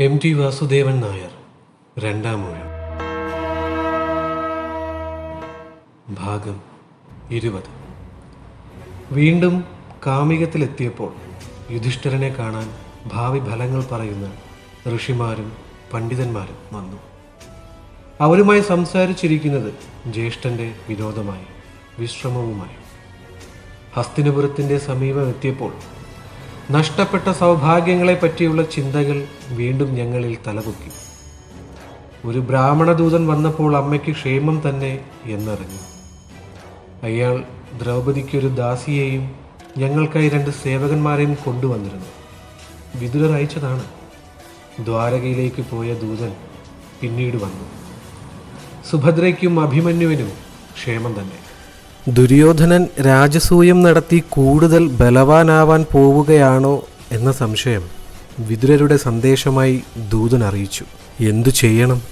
M T Vasudevan Nair രണ്ടാം ഊഴം ഭാഗം ഇരുപത്. വീണ്ടും കാമികത്തിലെത്തിയപ്പോൾ യുധിഷ്ഠിരനെ കാണാൻ ഭാവി ഫലങ്ങൾ പറയുന്ന ഋഷിമാരും പണ്ഡിതന്മാരും വന്നു. അവരുമായി സംസാരിച്ചിരിക്കുന്നത് ജ്യേഷ്ഠന്റെ വിനോദമായി വിശ്രമവുമായി. ഹസ്തിനപുരത്തിന്റെ സമീപം എത്തിയപ്പോൾ നഷ്ടപ്പെട്ട സൗഭാഗ്യങ്ങളെ പറ്റിയുള്ള ചിന്തകൾ വീണ്ടും ഞങ്ങളിൽ തലപൊക്കി ഒരു ബ്രാഹ്മണദൂതൻ വന്നപ്പോൾ അമ്മയ്ക്ക് ക്ഷേമം തന്നെ എന്നറിഞ്ഞു. അയാൾ ദ്രൗപദിക്കൊരു ദാസിയെയും ഞങ്ങൾക്കായി രണ്ട് സേവകന്മാരെയും കൊണ്ടുവന്നിരുന്നു. വിദുരർ അയച്ചതാണ്. ദ്വാരകയിലേക്ക് പോയ ദൂതൻ പിന്നീട് വന്നു. സുഭദ്രയ്ക്കും അഭിമന്യുവിനും ക്ഷേമം തന്നെ. ദുര്യോധനൻ രാജസൂയം നടത്തി കൂടുതൽ ബലവാനാവാൻ പോവുകയാണോ എന്ന സംശയം വിതുരരുടെ സന്ദേശമായി ദൂതൻ അറിയിച്ചു. എന്തു ചെയ്യണം?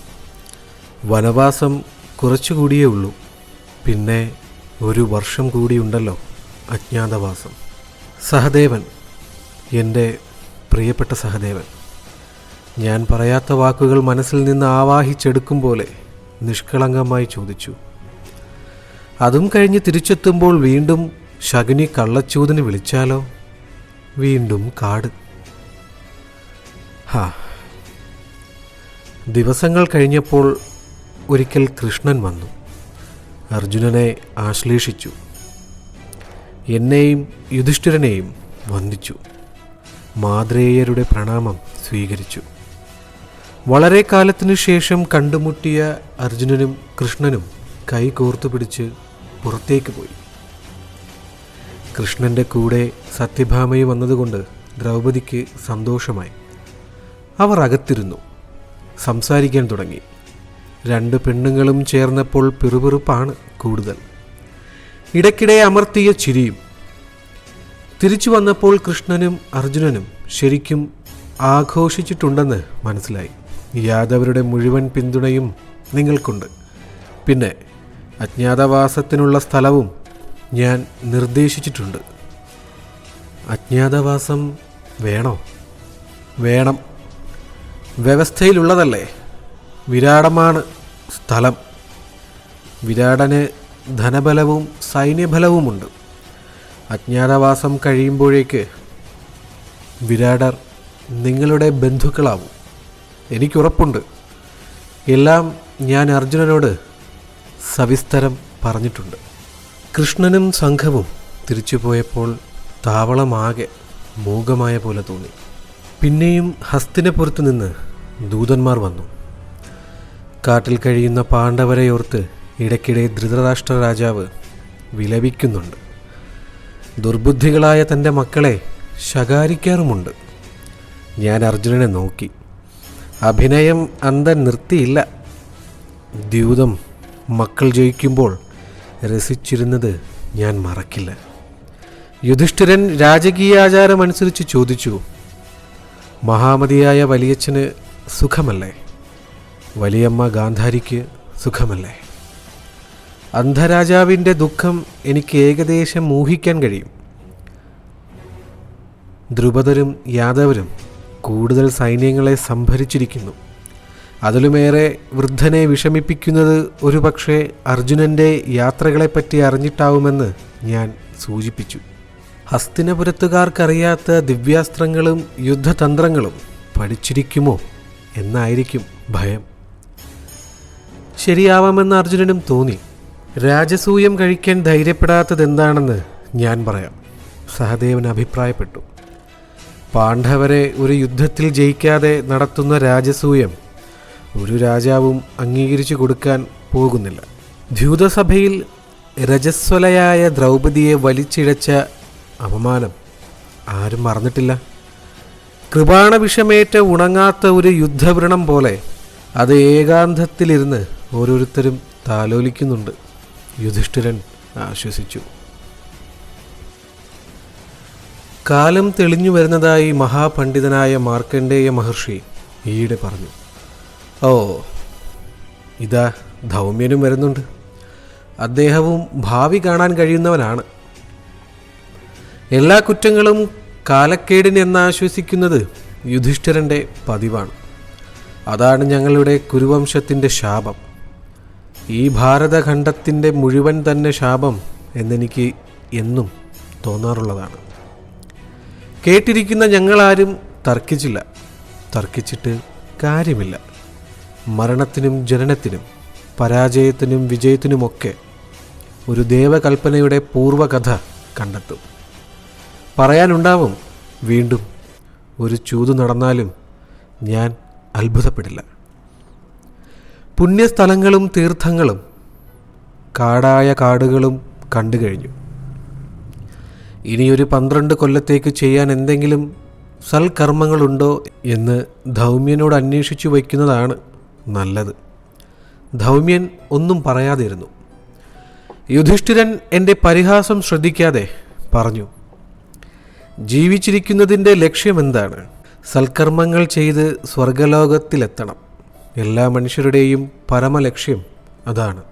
വനവാസം കുറച്ചുകൂടിയേ ഉള്ളൂ. പിന്നെ ഒരു വർഷം കൂടിയുണ്ടല്ലോ അജ്ഞാതവാസം. സഹദേവൻ എന്റെ പ്രിയപ്പെട്ട സഹദേവൻ ഞാൻ പറയാത്ത വാക്കുകൾ മനസ്സിൽ നിന്ന് ആവാഹിച്ചെടുക്കും പോലെ നിഷ്കളങ്കമായി ചോദിച്ചു. അതും കഴിഞ്ഞ് തിരിച്ചെത്തുമ്പോൾ വീണ്ടും ശകുനി കള്ളച്ചൂതിന് വിളിച്ചാലോ? വീണ്ടും കാട്. ഹാ. ദിവസങ്ങൾ കഴിഞ്ഞപ്പോൾ ഒരിക്കൽ കൃഷ്ണൻ വന്നു. അർജുനനെ ആശ്ലേഷിച്ചു. എന്നെയും യുധിഷ്ഠിരനെയും വന്ദിച്ചു. മാദ്രേയരുടെ പ്രണാമം സ്വീകരിച്ചു. വളരെ കാലത്തിനു ശേഷം കണ്ടുമുട്ടിയ അർജുനനും കൃഷ്ണനും കൈ കോർത്തു പിടിച്ച് പുറത്തേക്ക് പോയി. കൃഷ്ണന്റെ കൂടെ സത്യഭാമയും വന്നതുകൊണ്ട് ദ്രൗപദിക്ക് സന്തോഷമായി. അവർ അകത്തിരുന്നു. സംസാരിക്കാൻ തുടങ്ങി. രണ്ട് പെണ്ണുങ്ങളും ചേർന്നപ്പോൾ പിറുപിറുപ്പാണ് കൂടുതൽ. ഇടയ്ക്കിടെ അമർത്തിയ ചിരിയും. തിരിച്ചു വന്നപ്പോൾ കൃഷ്ണനും അർജുനനും ശരിക്കും ആഘോഷിച്ചിട്ടുണ്ടെന്ന് മനസ്സിലായി. യാദവരുടെ മുഴുവൻ പിന്തുണയും നിങ്ങൾക്കുണ്ട്. പിന്നെ അജ്ഞാതവാസത്തിനുള്ള സ്ഥലവും ഞാൻ നിർദ്ദേശിച്ചിട്ടുണ്ട്. അജ്ഞാതവാസം വേണോ? വേണം. വ്യവസ്ഥയിലുള്ളതല്ലേ? വിരാടമാണ് സ്ഥലം. വിരാടന് ധനബലവും സൈന്യബലവുമുണ്ട്. അജ്ഞാതവാസം കഴിയുമ്പോഴേക്ക് വിരാടർ നിങ്ങളുടെ ബന്ധുക്കളാവും. എനിക്കുറപ്പുണ്ട്. എല്ലാം ഞാൻ അർജുനനോട് സവിസ്തരം പറഞ്ഞിട്ടുണ്ട്. കൃഷ്ണനും സംഘവും തിരിച്ചുപോയപ്പോൾ താവളമാകെ മൂകമായ പോലെ തോന്നി. പിന്നെയും ഹസ്തിനപുരത്തു നിന്ന് ദൂതന്മാർ വന്നു. കാട്ടിൽ കഴിയുന്ന പാണ്ഡവരെയോർത്ത് ഇടയ്ക്കിടെ ധൃതരാഷ്ട്ര രാജാവ് വിലപിക്കുന്നുണ്ട്. ദുർബുദ്ധികളായ തന്റെ മക്കളെ ശകാരിക്കാറുമുണ്ട്. ഞാൻ അർജുനനെ നോക്കി. അഭിനയം അന്തൻ നിർത്തിയില്ല ദ്യൂതം മക്കൾ ജയിക്കുമ്പോൾ രസിച്ചിരുന്നത് ഞാൻ മറക്കില്ല. യുധിഷ്ഠിരൻ രാജകീയാചാരമനുസരിച്ച് ചോദിച്ചു മഹാമതിയായ വലിയച്ഛന് സുഖമല്ലേ? വലിയമ്മ ഗാന്ധാരിക്ക് സുഖമല്ലേ? അന്ധരാജാവിന്റെ ദുഃഖം എനിക്ക് ഏകദേശം ഊഹിക്കാൻ കഴിയും. ദ്രുപദരും യാദവരും കൂടുതൽ സൈന്യങ്ങളെ സംഭരിച്ചിരിക്കുന്നു. അതിലുമേറെ വൃദ്ധനെ വിഷമിപ്പിക്കുന്നത് ഒരു പക്ഷേ അർജുനന്റെ യാത്രകളെപ്പറ്റി അറിഞ്ഞിട്ടാവുമെന്ന് ഞാൻ സൂചിപ്പിച്ചു. ഹസ്തിനപുരത്തുകാർക്കറിയാത്ത ദിവ്യാസ്ത്രങ്ങളും യുദ്ധതന്ത്രങ്ങളും പഠിച്ചിരിക്കുമോ എന്നായിരിക്കും ഭയം. ശരിയാവാമെന്ന് അർജുനനും തോന്നി. രാജസൂയം കഴിക്കാൻ ധൈര്യപ്പെടാത്തതെന്താണെന്ന് ഞാൻ പറയാം. സഹദേവൻ അഭിപ്രായപ്പെട്ടു. പാണ്ഡവരെ ഒരു യുദ്ധത്തിൽ ജയിക്കാതെ നടത്തുന്ന രാജസൂയം ഒരു രാജാവും അംഗീകരിച്ചു കൊടുക്കാൻ പോകുന്നില്ല. ദ്യൂതസഭയിൽ രജസ്വലയായ ദ്രൗപദിയെ വലിച്ചിഴച്ച അപമാനം ആരും മറന്നിട്ടില്ല. കൃപാണ വിഷമേറ്റ ഉണങ്ങാത്ത ഒരു യുദ്ധവ്രണം പോലെ അത് ഏകാന്തത്തിലിരുന്ന് ഓരോരുത്തരും താലോലിക്കുന്നുണ്ട്. യുധിഷ്ഠിരൻ ആശ്വസിച്ചു. കാലം തെളിഞ്ഞു വരുന്നതായി മഹാപണ്ഡിതനായ മാർക്കണ്ഡേയ മഹർഷി ഈയിടെ പറഞ്ഞു. ഓ ഇതാ ധൗമ്യനും വരുന്നുണ്ട്. അദ്ദേഹവും ഭാവി കാണാൻ കഴിയുന്നവനാണ്. എല്ലാ കുറ്റങ്ങളും കാലക്കേടിന് എന്നാശ്വസിക്കുന്നത് യുധിഷ്ഠിരന്റെ പതിവാണ്. അതാണ് ഞങ്ങളുടെ കുരുവംശത്തിന്റെ ശാപം. ഈ ഭാരതഖണ്ഡത്തിന്റെ മുഴുവൻ തന്നെ ശാപം എന്നെനിക്ക് എന്നും തോന്നാറുള്ളതാണ്. കേട്ടിരിക്കുന്ന ഞങ്ങളാരും തർക്കിച്ചില്ല. തർക്കിച്ചിട്ട് കാര്യമില്ല. മരണത്തിനും ജനനത്തിനും പരാജയത്തിനും വിജയത്തിനുമൊക്കെ ഒരു ദേവകൽപ്പനയുടെ പൂർവകഥ കണ്ടെത്തും. പറയാനുണ്ടാവും വീണ്ടും ഒരു ചൂതു നടന്നാലും ഞാൻ അത്ഭുതപ്പെടില്ല. പുണ്യസ്ഥലങ്ങളും തീർത്ഥങ്ങളും കാടായ കാടുകളും കണ്ടു കഴിഞ്ഞു. ഇനിയൊരു പന്ത്രണ്ട് കൊല്ലത്തേക്ക് ചെയ്യാൻ എന്തെങ്കിലും സൽക്കർമ്മങ്ങളുണ്ടോ എന്ന് ധൗമ്യനോട് അന്വേഷിച്ചു വയ്ക്കുന്നതാണ് നല്ലത്. ധൗമ്യൻ ഒന്നും പറയാതിരുന്നു. യുധിഷ്ഠിരൻ എന്റെ പരിഹാസം ശ്രദ്ധിക്കാതെ പറഞ്ഞു ജീവിച്ചിരിക്കുന്നതിന്റെ ലക്ഷ്യമെന്താണ്? സൽക്കർമ്മങ്ങൾ ചെയ്ത് സ്വർഗലോകത്തിലെത്തണം. എല്ലാ മനുഷ്യരുടെയും പരമലക്ഷ്യം അതാണ്.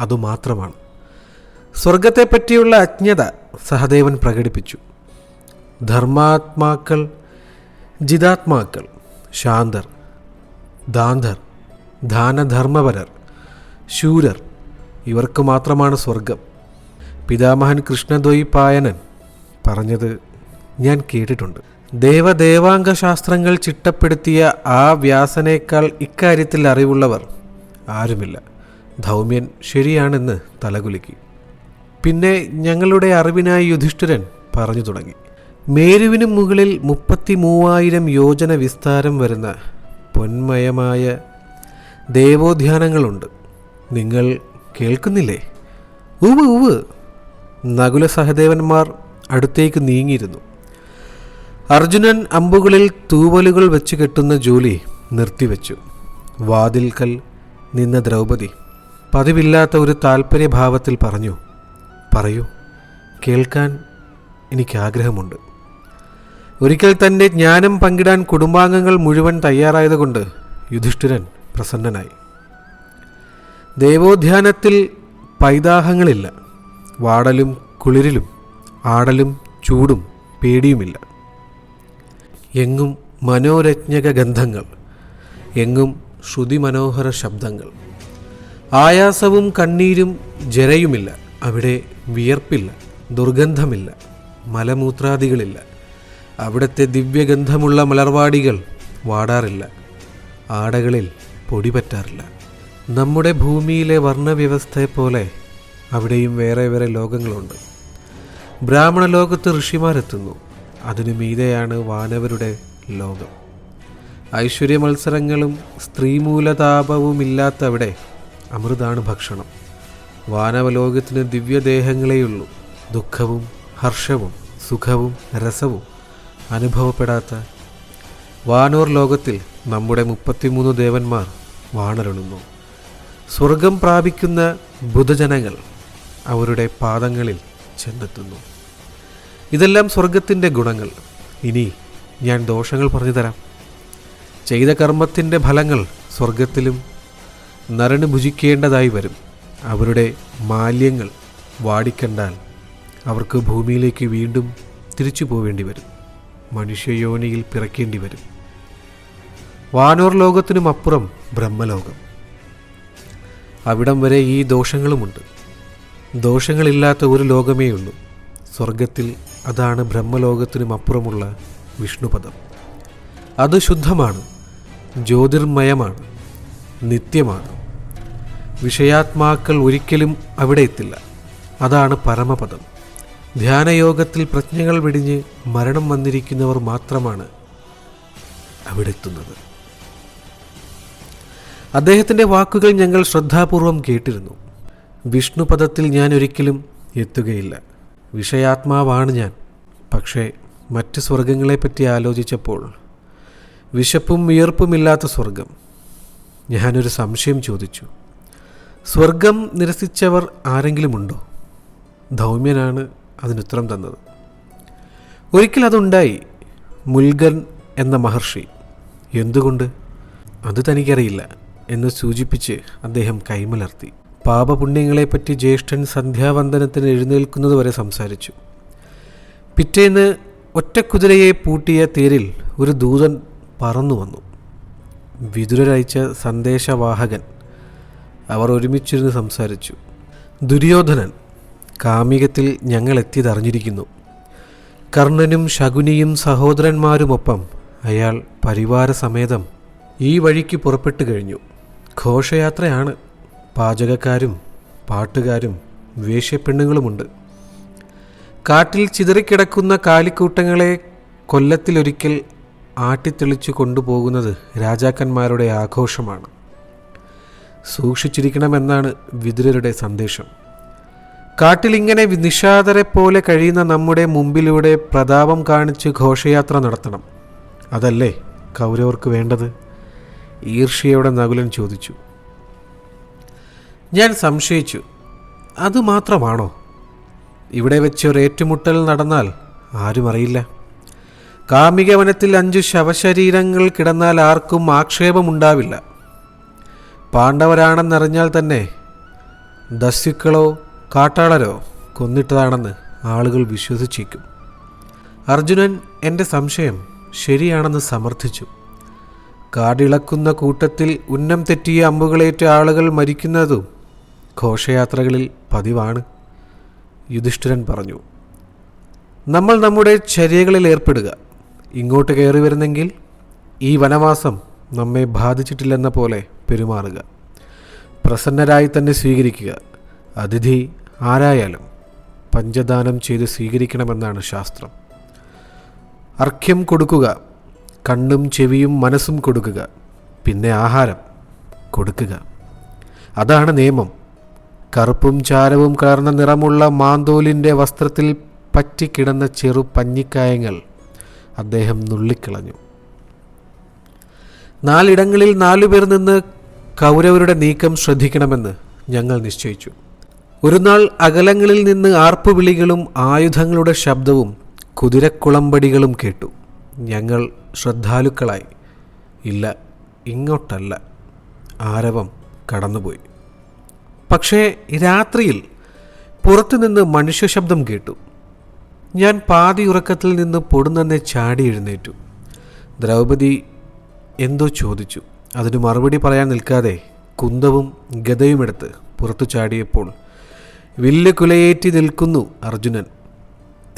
അതുമാത്രമാണ്. സ്വർഗത്തെപ്പറ്റിയുള്ള അജ്ഞത സഹദേവൻ പ്രകടിപ്പിച്ചു. ധർമാത്മാക്കൾ ജിതാത്മാക്കൾ ശാന്തർ ദാന്തർ ദാനധർമ്മപരർ ശൂരർ ഇവർക്ക് മാത്രമാണ് സ്വർഗം പിതാമഹൻ കൃഷ്ണദ്വൈ പായനൻ പറഞ്ഞത് ഞാൻ കേട്ടിട്ടുണ്ട്. ദേവദേവാംഗ ശാസ്ത്രങ്ങൾ ചിട്ടപ്പെടുത്തിയ ആ വ്യാസനേക്കാൾ ഇക്കാര്യത്തിൽ അറിവുള്ളവർ ആരുമില്ല. ധൗമ്യൻ ശരിയാണെന്ന് തലകുലുക്കി. പിന്നെ ഞങ്ങളുടെ അറിവിനായി യുധിഷ്ഠിരൻ പറഞ്ഞു തുടങ്ങി. മേരുവിനും മുകളിൽ മുപ്പത്തി മൂവായിരം യോജന വിസ്താരം വരുന്ന പൊന്മയമായ ദേവോദ്യാനങ്ങളുണ്ട് നിങ്ങൾ കേൾക്കുന്നില്ലേ? ഉവ് ഉവ് നകുല സഹദേവന്മാർ അടുത്തേക്ക് നീങ്ങിയിരുന്നു. അർജുനൻ അമ്പുകളിൽ തൂവലുകൾ വെച്ച് കെട്ടുന്ന ജോലി നിർത്തിവെച്ചു. വാതിൽക്കൽ നിന്ന ദ്രൗപദി പതിവില്ലാത്ത ഒരു താൽപ്പര്യഭാവത്തിൽ പറഞ്ഞു പറയൂ കേൾക്കാൻ എനിക്ക് ആഗ്രഹമുണ്ട് ഒരിക്കൽ തന്റെ ജ്ഞാനം പങ്കിടാൻ കുടുംബാംഗങ്ങൾ മുഴുവൻ തയ്യാറായതുകൊണ്ട് യുധിഷ്ഠിരൻ പ്രസന്നനായി. ദേവോധ്യാനത്തിൽ പൈതാഹങ്ങളില്ല. വാടലും കുളിരിലും ആടലും ചൂടും പേടിയുമില്ല. എങ്ങും മനോരജ്ഞക ഗന്ധങ്ങൾ എങ്ങും ശ്രുതിമനോഹര ശബ്ദങ്ങൾ. ആയാസവും കണ്ണീരും ജരയുമില്ല. അവിടെ വിയർപ്പില്ല ദുർഗന്ധമില്ല മലമൂത്രാദികളില്ല. അവിടുത്തെ ദിവ്യഗന്ധമുള്ള മലർവാടികൾ വാടാറില്ല. ആടകളിൽ പൊടി പറ്റാറില്ല നമ്മുടെ ഭൂമിയിലെ വർണവ്യവസ്ഥയെപ്പോലെ അവിടെയും വേറെ വേറെ ലോകങ്ങളുണ്ട്. ബ്രാഹ്മണ ലോകത്ത് ഋഷിമാരെത്തുന്നു. അതിനു മീതെയാണ് വാനവരുടെ ലോകം. ഐശ്വര്യ മത്സരങ്ങളും സ്ത്രീമൂലതാപവും അവിടെ അമൃതാണ് ഭക്ഷണം. വാനവലോകത്തിന് ദിവ്യദേഹങ്ങളെയുള്ളൂ. ദുഃഖവും ഹർഷവും സുഖവും രസവും അനുഭവപ്പെടാത്ത. വാനൂർ ലോകത്തിൽ നമ്മുടെ മുപ്പത്തിമൂന്ന് ദേവന്മാർ വാണരുളുന്നു സ്വർഗം പ്രാപിക്കുന്ന ബുധജനങ്ങൾ അവരുടെ പാദങ്ങളിൽ ചെന്നെത്തുന്നു. ഇതെല്ലാം സ്വർഗത്തിന്റെ ഗുണങ്ങൾ. ഇനി ഞാൻ ദോഷങ്ങൾ പറഞ്ഞു തരാം ചെയ്ത കർമ്മത്തിന്റെ ഫലങ്ങൾ സ്വർഗത്തിലും നരണ് ഭുജിക്കേണ്ടതായി വരും. അവരുടെ മാലിന്യങ്ങൾ വാടിക്കണ്ടാൽ അവർക്ക് ഭൂമിയിലേക്ക് വീണ്ടും തിരിച്ചു പോവേണ്ടി വരും മനുഷ്യയോനിയിൽ പിറക്കേണ്ടി വരും. വാനോർ ലോകത്തിനും അപ്പുറം ബ്രഹ്മലോകം. അവിടം വരെ ഈ ദോഷങ്ങളുമുണ്ട്. ദോഷങ്ങളില്ലാത്ത ഒരു ലോകമേ ഉള്ളൂ സ്വർഗത്തിൽ അതാണ് ബ്രഹ്മലോകത്തിനും അപ്പുറമുള്ള വിഷ്ണുപദം. അത് ശുദ്ധമാണ് ജ്യോതിർമയമാണ് നിത്യമാണ്. വിഷയാത്മാക്കൾ ഒരിക്കലും അവിടെ എത്തില്ല. അതാണ് പരമപദം. ധ്യാനയോഗത്തിൽ പ്രജ്ഞകൾ വെടിഞ്ഞ് മരണം വന്നിരിക്കുന്നവർ മാത്രമാണ് അവിടെ എത്തുന്നത് അദ്ദേഹത്തിന്റെ വാക്കുകൾ ഞങ്ങൾ ശ്രദ്ധാപൂർവം കേട്ടിരുന്നു. വിഷ്ണുപദത്തിൽ ഞാൻ ഒരിക്കലും എത്തുകയില്ല. വിഷയാത്മാവാണ് ഞാൻ. പക്ഷേ മറ്റ് സ്വർഗങ്ങളെപ്പറ്റി ആലോചിച്ചപ്പോൾ വിശപ്പും വിയർപ്പുമില്ലാത്ത സ്വർഗം ഞാനൊരു സംശയം ചോദിച്ചു. സ്വർഗം നിരസിച്ചവർ ആരെങ്കിലുമുണ്ടോ? ധൗമ്യനാണ് അതിനുത്തരം തന്നത്. ഒരിക്കൽ അതുണ്ടായി. മുൽഗൻ എന്ന മഹർഷി. എന്തുകൊണ്ട്? അത് തനിക്കറിയില്ല. എന്ന് സൂചിപ്പിച്ച് അദ്ദേഹം കൈമലർത്തി. പാപപുണ്യങ്ങളെപ്പറ്റി ജ്യേഷ്ഠൻ സന്ധ്യാവന്ദനത്തിന് എഴുന്നേൽക്കുന്നതുവരെ സംസാരിച്ചു. പിറ്റേന്ന് ഒറ്റക്കുതിരയെ പൂട്ടിയ തേരിൽ ഒരു ദൂതൻ പറന്നു വന്നു. വിതുരരയച്ച സന്ദേശവാഹകൻ അവർ ഒരുമിച്ചിരുന്ന് സംസാരിച്ചു. ദുര്യോധനൻ കാമികത്തിൽ ഞങ്ങൾ എത്തിയതറിഞ്ഞിരിക്കുന്നു കർണനും ശകുനിയും സഹോദരന്മാരുമൊപ്പം അയാൾ പരിവാരസമേതം ഈ വഴിക്ക് പുറപ്പെട്ടു കഴിഞ്ഞു. ഘോഷയാത്രയാണ്. പാചകക്കാരും പാട്ടുകാരും വേഷ്യപ്പെണ്ണുങ്ങളുമുണ്ട് കാട്ടിൽ ചിതറിക്കിടക്കുന്ന കാലിക്കൂട്ടങ്ങളെ കൊല്ലത്തിലൊരിക്കൽ ആട്ടിത്തെളിച്ചു കൊണ്ടുപോകുന്നത് രാജാക്കന്മാരുടെ ആഘോഷമാണ്. സൂക്ഷിച്ചിരിക്കണമെന്നാണ് വിതുരരുടെ സന്ദേശം. കാട്ടിലിങ്ങനെ നിഷാദരെ പോലെ കഴിയുന്ന നമ്മുടെ മുമ്പിലൂടെ പ്രതാപം കാണിച്ച് ഘോഷയാത്ര നടത്തണം. അതല്ലേ കൗരവർക്ക് വേണ്ടത്? ഈർഷ്യയുടെ നകുലൻ ചോദിച്ചു. ഞാൻ സംശയിച്ചു. അതുമാത്രമാണോ ഇവിടെ വെച്ച് ഒരു ഏറ്റുമുട്ടൽ നടന്നാൽ ആരും അറിയില്ല. കാമികവനത്തിൽ അഞ്ച് ശവശരീരങ്ങൾ കിടന്നാൽ ആർക്കും ആക്ഷേപമുണ്ടാവില്ല. പാണ്ഡവരാണെന്നറിഞ്ഞാൽ തന്നെ ദസ്യുക്കളോ കാട്ടാളരോ കൊന്നിട്ടതാണെന്ന് ആളുകൾ വിശ്വസിച്ചേക്കും. അർജുനൻ എന്റെ സംശയം ശരിയാണെന്ന് സമർത്ഥിച്ചു. കാടിളക്കുന്ന കൂട്ടത്തിൽ ഉന്നം തെറ്റിയ അമ്പുകളേറ്റ ആളുകൾ മരിക്കുന്നതും ഘോഷയാത്രകളിൽ പതിവാണ്. യുധിഷ്ഠിരൻ പറഞ്ഞു നമ്മൾ നമ്മുടെ ചര്യകളിൽ ഏർപ്പെടുക. ഇങ്ങോട്ട് കയറി വരുന്നെങ്കിൽ ഈ വനവാസം നമ്മെ ബാധിച്ചിട്ടില്ലെന്ന പോലെ പെരുമാറുക. പ്രസന്നരായി തന്നെ സ്വീകരിക്കുക. അതിഥി ആരായാലും പഞ്ചദാനം ചെയ്ത് സ്വീകരിക്കണമെന്നാണ് ശാസ്ത്രം. അർഘ്യം കൊടുക്കുക. കണ്ണും ചെവിയും മനസ്സും കൊടുക്കുക. പിന്നെ ആഹാരം കൊടുക്കുക. അതാണ് നിയമം. കറുപ്പും ചാരവും കലർന്ന നിറമുള്ള മാന്തോലിന്റെ വസ്ത്രത്തിൽ പറ്റിക്കിടന്ന ചെറു പഞ്ഞിക്കായങ്ങൾ അദ്ദേഹം നുള്ളിക്കളഞ്ഞു. നാലിടങ്ങളിൽ നാലുപേർ നിന്ന് കൗരവരുടെ നീക്കം ശ്രദ്ധിക്കണമെന്ന് ഞങ്ങൾ നിശ്ചയിച്ചു. ഒരു നാൾ അകലങ്ങളിൽ നിന്ന് ആർപ്പുവിളികളും ആയുധങ്ങളുടെ ശബ്ദവും കുതിരക്കുളമ്പടികളും കേട്ടു. ഞങ്ങൾ ശ്രദ്ധാലുക്കളായി. ഇല്ല ഇങ്ങോട്ടല്ല. ആരവം കടന്നുപോയി. പക്ഷേ രാത്രിയിൽ പുറത്തുനിന്ന് മനുഷ്യശബ്ദം കേട്ടു. ഞാൻ പാതി ഉറക്കത്തിൽ നിന്ന് പൊടുന്നന്നെ ചാടി എഴുന്നേറ്റു. ദ്രൗപദി എന്തോ ചോദിച്ചു. അതിന് മറുപടി പറയാൻ നിൽക്കാതെ കുന്തവും ഗതയുമെടുത്ത് പുറത്തു ചാടിയപ്പോൾ വില്ല് കുലയേറ്റി നിൽക്കുന്നു അർജുനൻ.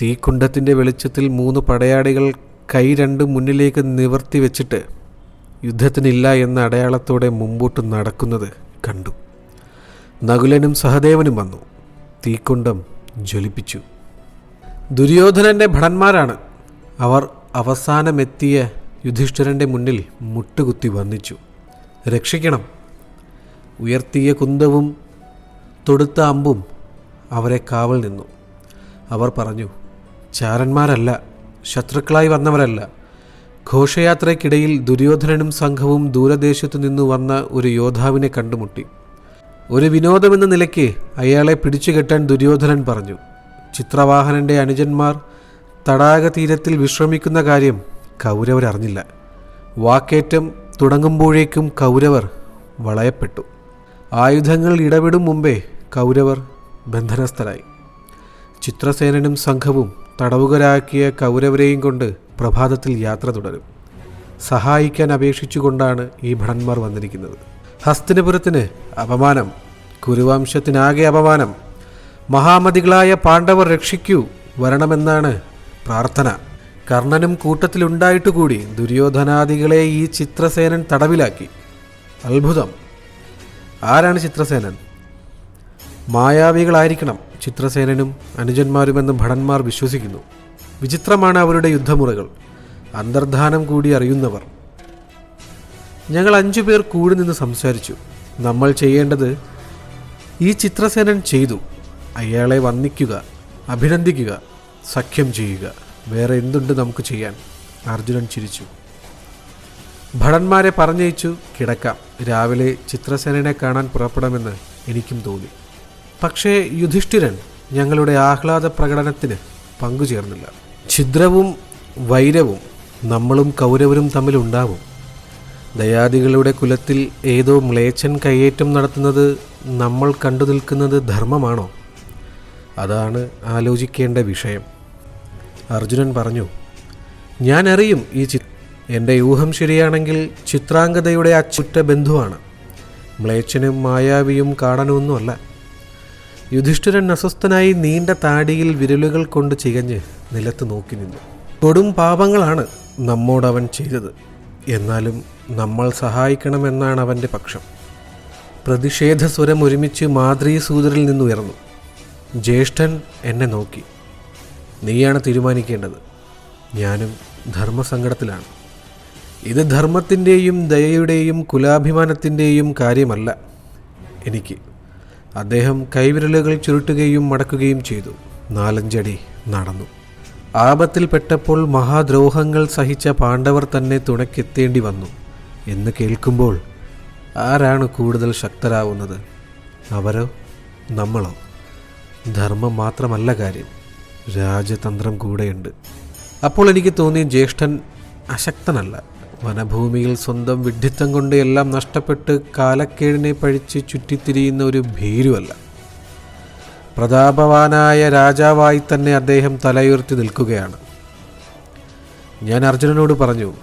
തീക്കുണ്ടത്തിന്റെ വെളിച്ചത്തിൽ മൂന്ന് പടയാളികൾ കൈ രണ്ട് മുന്നിലേക്ക് നിവർത്തി വെച്ചിട്ട് യുദ്ധത്തിനില്ല എന്ന അടയാളത്തോടെ മുമ്പോട്ട് നടക്കുന്നത് കണ്ടു. നകുലനും സഹദേവനും വന്നു. തീക്കുണ്ടം ജ്വലിപ്പിച്ചു. ദുര്യോധനന്റെ ഭടന്മാരാണ്. അവർ അവസാനമെത്തിയ യുധിഷ്ഠിരന്റെ മുന്നിൽ മുട്ടുകുത്തി വന്നിച്ചു രക്ഷിക്കണം. ഉയർത്തിയ കുന്തവും തൊടുത്ത അമ്പും അവരെ കാവൽ നിന്നു. അവർ പറഞ്ഞു ചാരന്മാരല്ല ശത്രുക്കളായി വന്നവരല്ല. ഘോഷയാത്രയ്ക്കിടയിൽ ദുര്യോധനനും സംഘവും ദൂരദേശത്തു നിന്നു വന്ന ഒരു യോദ്ധാവിനെ കണ്ടുമുട്ടി. ഒരു വിനോദമെന്ന നിലയ്ക്ക് അയാളെ പിടിച്ചുകെട്ടാൻ ദുര്യോധനൻ പറഞ്ഞു. ചിത്രവാഹനന്റെ അനുജന്മാർ തടാക തീരത്തിൽ വിശ്രമിക്കുന്ന കാര്യം കൗരവർ അറിഞ്ഞില്ല വാക്കേറ്റം തുടങ്ങുമ്പോഴേക്കും കൗരവർ വളയപ്പെട്ടു. ആയുധങ്ങൾ ഇടപെടും മുമ്പേ കൗരവർ ബന്ധനസ്ഥരായി. ചിത്രസേനനും സംഘവും തടവുകരാക്കിയ കൗരവരെയും കൊണ്ട് പ്രഭാതത്തിൽ യാത്ര തുടരും. സഹായിക്കാൻ അപേക്ഷിച്ചുകൊണ്ടാണ് ഈ ഭടന്മാർ വന്നിരിക്കുന്നത്. ഹസ്തിനപുരത്തിന് അപമാനം കുരുവംശത്തിനാകെ അപമാനം. മഹാമതികളായ പാണ്ഡവർ രക്ഷിക്കൂ വരണമെന്നാണ് പ്രാർത്ഥന. കർണനും കൂട്ടത്തിലുണ്ടായിട്ടുകൂടി ദുര്യോധനാദികളെ ഈ ചിത്രസേനൻ തടവിലാക്കി. അത്ഭുതം. ആരാണ് ചിത്രസേനൻ? മായാവികളായിരിക്കണം. ചിത്രസേനനും അനുജന്മാരുമെന്ന് ഭടന്മാർ വിശ്വസിക്കുന്നു. വിചിത്രമാണ് അവരുടെ യുദ്ധമുറകൾ. അന്തർധാനം കൂടി അറിയുന്നവർ. ഞങ്ങൾ അഞ്ചു പേർ കൂടി നിന്ന് സംസാരിച്ചു. നമ്മൾ ചെയ്യേണ്ടത് ഈ ചിത്രസേനൻ ചെയ്തു. അയാളെ വന്ദിക്കുക അഭിനന്ദിക്കുക സഖ്യം ചെയ്യുക. വേറെ എന്തുണ്ട് നമുക്ക് ചെയ്യാൻ? അർജുനൻ ചിരിച്ചു. ഭടന്മാരെ പറഞ്ഞയച്ചു കിടക്കാം. രാവിലെ ചിത്രസേനനെ കാണാൻ പുറപ്പെടാമെന്ന് എനിക്കും തോന്നി. പക്ഷേ യുധിഷ്ഠിരൻ ഞങ്ങളുടെ ആഹ്ലാദ പ്രകടനത്തിന് പങ്കുചേർന്നില്ല. ഛിദ്രവും വൈരവും നമ്മളും കൗരവരും തമ്മിലുണ്ടാവും. ദയാദികളുടെ കുലത്തിൽ ഏതോ മ്ലേച്ഛൻ കയ്യേറ്റം നടത്തുന്നത് നമ്മൾ കണ്ടു നിൽക്കുന്നത് ധർമ്മമാണോ? അതാണ് ആലോചിക്കേണ്ട വിഷയം. അർജുനൻ പറഞ്ഞു ഞാൻ അറിയും ഈ ചി എന്റെ ഊഹം ശരിയാണെങ്കിൽ ചിത്രാംഗതയുടെ അച്ചുറ്റ ബന്ധുവാണ്. മ്ലേച്ഛനും മായാവിയും കാണാനൊന്നുമല്ല യുധിഷ്ഠിരൻ അസ്വസ്ഥനായി നീണ്ട താടിയിൽ വിരലുകൾ കൊണ്ട് ചികഞ്ഞ് നിലത്ത് നോക്കി നിന്നു. കൊടും പാപങ്ങളാണ് നമ്മോടവൻ ചെയ്തത്. എന്നാലും നമ്മൾ സഹായിക്കണമെന്നാണ് അവന്റെ പക്ഷം. പ്രതിഷേധ സ്വരം ഒരുമിച്ച് മാതൃസൂദരിൽ നിന്നുയർന്നു ജ്യേഷ്ഠൻ എന്നെ നോക്കി. നീയാണ് തീരുമാനിക്കേണ്ടത്. ഞാനും ധർമ്മസങ്കടത്തിലാണ്. ഇത് ധർമ്മത്തിന്റെയും ദയയുടെയും കുലാഭിമാനത്തിന്റെയും കാര്യമല്ല എനിക്ക്. അദ്ദേഹം കൈവിരലുകൾ ചുരുട്ടുകയും മടക്കുകയും ചെയ്തു. നാലഞ്ചടി നടന്നു. ആപത്തിൽപ്പെട്ടപ്പോൾ മഹാദ്രോഹങ്ങൾ സഹിച്ച പാണ്ഡവർ തന്നെ തുണയ്ക്കെത്തേണ്ടി വന്നു. എന്ന് കേൾക്കുമ്പോൾ ആരാണ് കൂടുതൽ ശക്തരാവുന്നത്? അവരോ? നമ്മളോ? ധർമ്മം മാത്രമല്ല കാര്യം. രാജതന്ത്രം കൂടെയുണ്ട്. അപ്പോൾ എനിക്ക് തോന്നി ജ്യേഷ്ഠൻ അശക്തനല്ല. വനഭൂമിയിൽ സ്വന്തം വിഡ്ഢിത്തം കൊണ്ട് എല്ലാം നഷ്ടപ്പെട്ട് കാലക്കേടിനെ പഴിച്ച് ചുറ്റിത്തിരിയുന്ന ഒരു ഭീരുവല്ല. പ്രതാപവാനായ രാജാവായി തന്നെ അദ്ദേഹം തലയുയർത്തി നിൽക്കുകയാണ്. ഞാൻ അർജുനനോട് പറഞ്ഞു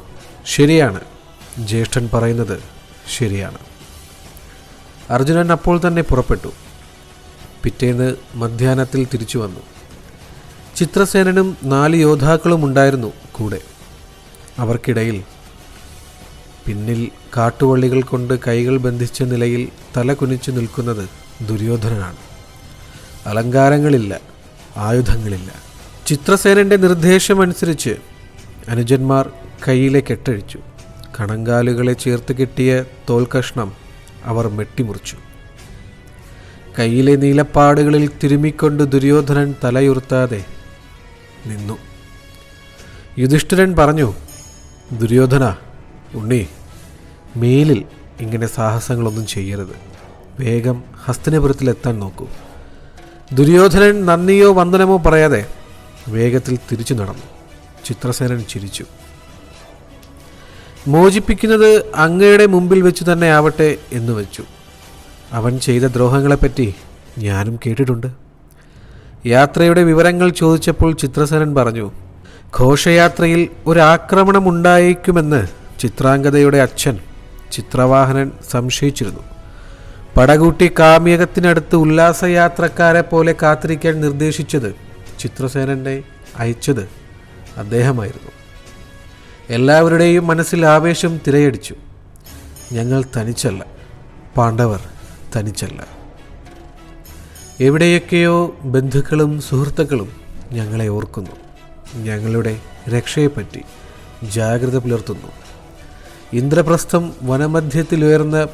ശരിയാണ്. ജ്യേഷ്ഠൻ പറയുന്നത് ശരിയാണ്. അർജുനൻ അപ്പോൾ തന്നെ പുറപ്പെട്ടു. പിറ്റേന്ന് മധ്യാഹ്നത്തിൽ തിരിച്ചു വന്നു. ചിത്രസേനനും നാല് യോദ്ധാക്കളും ഉണ്ടായിരുന്നു കൂടെ. അവർക്കിടയിൽ പിന്നിൽ കാട്ടുവള്ളികൾ കൊണ്ട് കൈകൾ ബന്ധിച്ച നിലയിൽ തല കുനിച്ചു നിൽക്കുന്നത് ദുര്യോധനനാണ്. അലങ്കാരങ്ങളില്ല ആയുധങ്ങളില്ല. ചിത്രസേനന്റെ നിർദ്ദേശമനുസരിച്ച് അനുജന്മാർ കയ്യിലെ കെട്ടഴിച്ചു. കണങ്കാലുകളെ ചേർത്ത് കിട്ടിയ തോൽക്കഷ്ണം അവർ മെട്ടിമുറിച്ചു. കയ്യിലെ നീലപ്പാടുകളിൽ തിരുമിക്കൊണ്ട് ദുര്യോധനൻ തലയുർത്താതെ നിന്നു. യുധിഷ്ഠിരൻ പറഞ്ഞു ദുര്യോധന ഉണ്ണി മേലിൽ ഇങ്ങനെ സാഹസങ്ങളൊന്നും ചെയ്യരുത്. വേഗം ഹസ്തിനപുരത്തിലെത്താൻ നോക്കൂ. ദുര്യോധനൻ നന്ദിയോ വന്ദനമോ പറയാതെ വേഗത്തിൽ തിരിച്ചു നടന്നു. ചിത്രസേനൻ ചിരിച്ചു. മോചിപ്പിക്കുന്നത് അങ്ങയുടെ മുമ്പിൽ വെച്ചു തന്നെ ആവട്ടെ എന്ന് വെച്ചു. അവൻ ചെയ്ത ദ്രോഹങ്ങളെപ്പറ്റി ഞാനും കേട്ടിട്ടുണ്ട്. യാത്രയുടെ വിവരങ്ങൾ ചോദിച്ചപ്പോൾ ചിത്രസേനൻ പറഞ്ഞു ഘോഷയാത്രയിൽ ഒരു ആക്രമണം ഉണ്ടായേക്കുമെന്ന് ചിത്രാംഗതയുടെ അച്ഛൻ ചിത്രവാഹനൻ സംശയിച്ചിരുന്നു. പടകൂട്ടി കാമ്യകത്തിനടുത്ത് ഉല്ലാസയാത്രക്കാരെ പോലെ കാത്തിരിക്കാൻ നിർദ്ദേശിച്ചത് ചിത്രസേനനെ അയച്ചത് അദ്ദേഹമായിരുന്നു. എല്ലാവരുടെയും മനസ്സിൽ ആവേശം തിരയടിച്ചു. ഞങ്ങൾ തനിച്ചല്ല പാണ്ഡവർ തനിച്ചല്ല. എവിടെയൊക്കെയോ ബന്ധുക്കളും സുഹൃത്തുക്കളും ഞങ്ങളെ ഓർക്കുന്നു. ഞങ്ങളുടെ രക്ഷയെപ്പറ്റി ജാഗ്രത പുലർത്തുന്നു. ഇന്ദ്രപ്രസ്ഥം വനമധ്യത്തിലുയർന്ന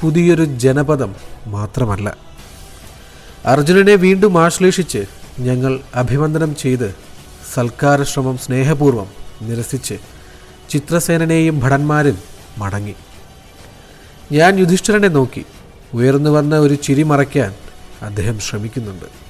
പുതിയൊരു ജനപദം മാത്രമല്ല. അർജുനനെ വീണ്ടും ആശ്ലേഷിച്ച് ഞങ്ങൾ അഭിവന്ദനം ചെയ്ത് സൽക്കാരശ്രമം സ്നേഹപൂർവം നിരസിച്ച് ചിത്രസേനനെയും ഭടന്മാരും മടങ്ങി. ഞാൻ യുധിഷ്ഠിരനെ നോക്കി. ഉയർന്നു വന്ന ഒരു ചിരി മറയ്ക്കാൻ അദ്ദേഹം ശ്രമിക്കുന്നുണ്ട്.